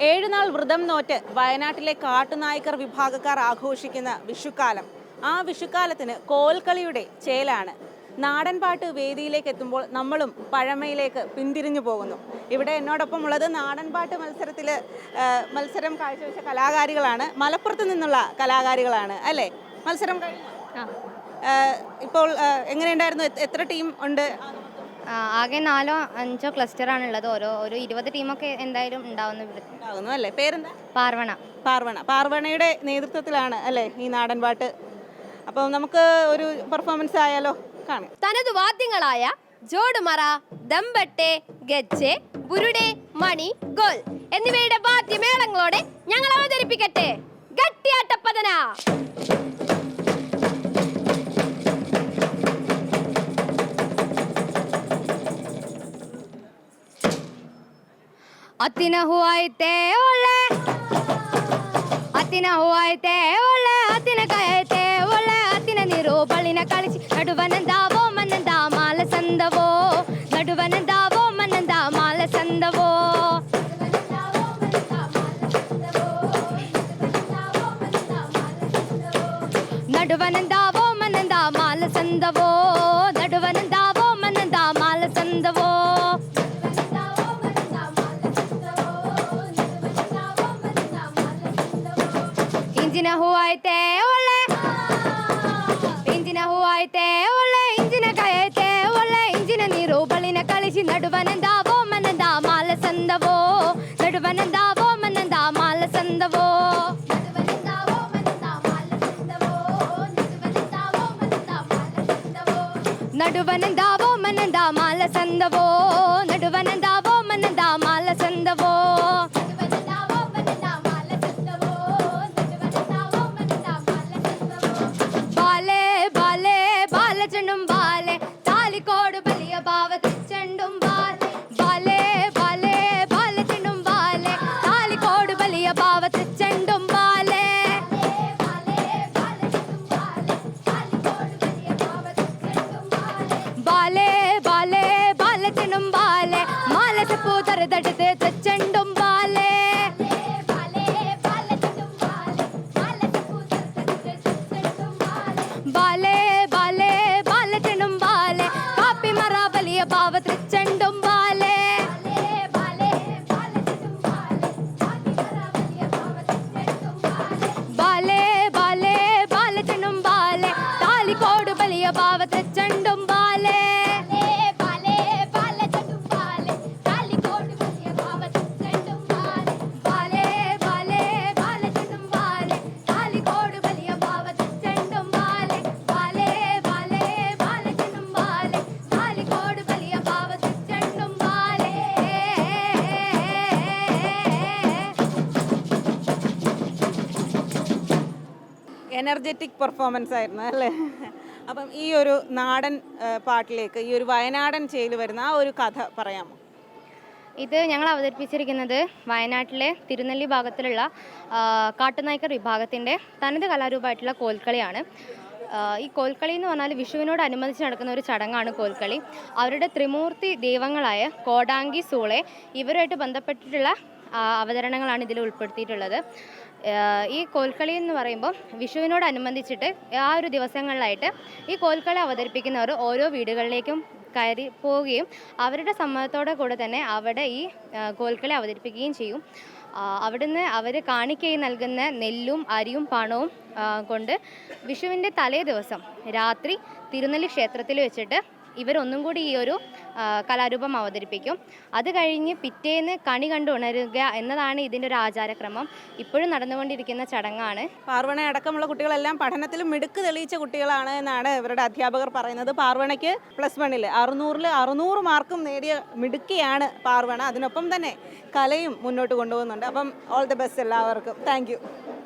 ഏഴുനാൾ വ്രതം നോറ്റ് വയനാട്ടിലെ കാട്ടുനായ്ക്കർ വിഭാഗക്കാർ ആഘോഷിക്കുന്ന വിഷുക്കാലം. ആ വിഷുക്കാലത്തിന് കോൽക്കളിയുടെ ചേലാണ്. നാടൻപാട്ട് വേദിയിലേക്ക് എത്തുമ്പോൾ നമ്മളും പഴമയിലേക്ക് പിന്തിരിഞ്ഞു പോകുന്നു. ഇവിടെ എന്നോടൊപ്പം ഉള്ളത് നാടൻപാട്ട് മത്സരത്തിൽ മത്സരം കാഴ്ചവെച്ച കലാകാരികളാണ്. മലപ്പുറത്ത് നിന്നുള്ള കലാകാരികളാണ് അല്ലേ? മത്സരം കഴിഞ്ഞു. ഇപ്പോൾ എങ്ങനെയുണ്ടായിരുന്നു? എത്ര- ടീം ഉണ്ട്? ആകെ നാലോ അഞ്ചോ ക്ലസ്റ്ററാണ് ഉള്ളത് ഓരോ ഒരു ഇരുപത് ടീമൊക്കെ എന്തായാലും ഉണ്ടാവുന്ന ഇവിടെ. ഉണ്ടാകുന്നു അല്ലേ? പേരെന്താ? പാർവണ. പാർവണ. പാർവണയുടെ നേതൃത്വത്തിലാണ് അല്ലേ ഈ നാടൻപാട്ട്? അപ്പോൾ നമുക്ക് ഒരു പെർഫോമൻസ് ആയാലോ കാണാം. തനതു വാദ്യങ്ങളായ ജോഡുമറ ദമ്പട്ടെ ഗജ്ജെ ബുരുടെ മണി ഗോൽ എന്നിവയുടെ വാദ്യമേളങ്ങളോടെ ഞങ്ങൾ അവതരിപ്പിക്കട്ടെ. ഗട്ടിയാട്ടപ്പതന. ಅತ್ತಿನ ಹೂ ಐತೆ ಒಳ್ಳೆ ಅತ್ತಿನ ಹೂ ಐತೆ ಒಳ್ಳೆ ಅತ್ತಿನ ಕಾಯಿ ಐತೆ ಒಳ್ಳೆ ಅತ್ತಿನ ನೀರು ಬಳ್ಳಿನ ಕಳಿಸಿ ನಡುವನಂದಾವೋ ಮನ್ನಂದ ಮಾಲ ಸಂದವೋ ನಡುವನಂದಾವೋ ಮನ್ನಂದ ಮಾಲ ಸಂದವೋ ನಡುವನಂದಾವೋ ಮನ್ನಂದ ಮಾಲ ಸಂದವೋ ನಡುವನಂದಾವೋ ಮನ್ನಂದ ಮಾಲ ಸಂದವೋ అయితే ఓలే ఇంజిన హూ అయితే ఓలే ఇంజిన కైతే ఓలే ఇంజిన నీరు బలిన కలిసి నడువనందావో మనందా మాల సందవో నడువనందావో మనందా మాల సందవో నడువనందావో మనందా మాల సందవో నడువనందా கிச்செண்டும் பாலே தாலி கோடு பலிய பாவ கிச்செண்டும் பாலே பாலே பாலே பால தின்னும் பாலே தாலி கோடு பலிய பாவ கிச்செண்டும் பாலே பாலே பாலே பால தின்னும் பாலே மாலை செப்பு தரு தடுத்து എനർജറ്റിക് പെർഫോമൻസ് ആയിരുന്നു അല്ലേ? അപ്പം ഈ ഒരു നാടൻ പാട്ടിലേക്ക് ഈ ഒരു വയനാടൻ ചെയ്തു വരുന്ന ആ ഒരു കഥ പറയാമോ? ഇത് ഞങ്ങൾ അവതരിപ്പിച്ചിരിക്കുന്നത് വയനാട്ടിലെ തിരുനെല്ലി ഭാഗത്തിലുള്ള കാട്ടുനായ്ക്കർ വിഭാഗത്തിന്റെ തനത് കലാരൂപമായിട്ടുള്ള കോൽക്കളിയാണ്. ഈ കോൽക്കളി എന്ന് പറഞ്ഞാൽ വിഷുവിനോടനുബന്ധിച്ച് നടക്കുന്ന ഒരു ചടങ്ങാണ് കോൽക്കളി. അവരുടെ ത്രിമൂർത്തി ദൈവങ്ങളായ കോടാങ്കി സൂളെ ഇവരുമായിട്ട് ബന്ധപ്പെട്ടിട്ടുള്ള അവതരണങ്ങളാണ് ഇതിൽ ഉൾപ്പെടുത്തിയിട്ടുള്ളത്. ഈ കോൽക്കളി എന്ന് പറയുമ്പോൾ വിഷുവിനോടനുബന്ധിച്ചിട്ട് ആ ഒരു ദിവസങ്ങളിലായിട്ട് ഈ കോൽക്കളി അവതരിപ്പിക്കുന്നവർ ഓരോ വീടുകളിലേക്കും കയറി പോവുകയും അവരുടെ സമ്മതത്തോടെ കൂടെ തന്നെ അവിടെ ഈ കോൽക്കളി അവതരിപ്പിക്കുകയും ചെയ്യും. അവിടുന്ന് അവർ കാണിക്കയി നൽകുന്ന നെല്ലും അരിയും പണവും കൊണ്ട് വിഷുവിന്റെ തലേ ദിവസം രാത്രി തിരുനെല്ലി ക്ഷേത്രത്തിൽ വെച്ചിട്ട് ഇവരൊന്നും കൂടി ഈ ഒരു കലാരൂപം അവതരിപ്പിക്കും. അത് കഴിഞ്ഞ് പിറ്റേന്ന് കണി കണ്ട് ഉണരുക എന്നതാണ് ഇതിന്റെ ഒരു ആചാരക്രമം. ഇപ്പോഴും നടന്നുകൊണ്ടിരിക്കുന്ന ചടങ്ങാണ്. പാർവണ അടക്കമുള്ള കുട്ടികളെല്ലാം പഠനത്തിൽ മിടുക്ക് തെളിയിച്ച കുട്ടികളാണ് എന്നാണ് ഇവരുടെ അധ്യാപകർ പറയുന്നത്. പാർവണയ്ക്ക് പ്ലസ് വണ്ണിൽ അറുന്നൂറിൽ അറുന്നൂറ് മാർക്കും നേടിയ മിടുക്കിയാണ് പാർവണ. അതിനൊപ്പം തന്നെ കലയും മുന്നോട്ട് കൊണ്ടുപോകുന്നുണ്ട്. അപ്പം ഓൾ ദി ബെസ്റ്റ് എല്ലാവർക്കും. താങ്ക്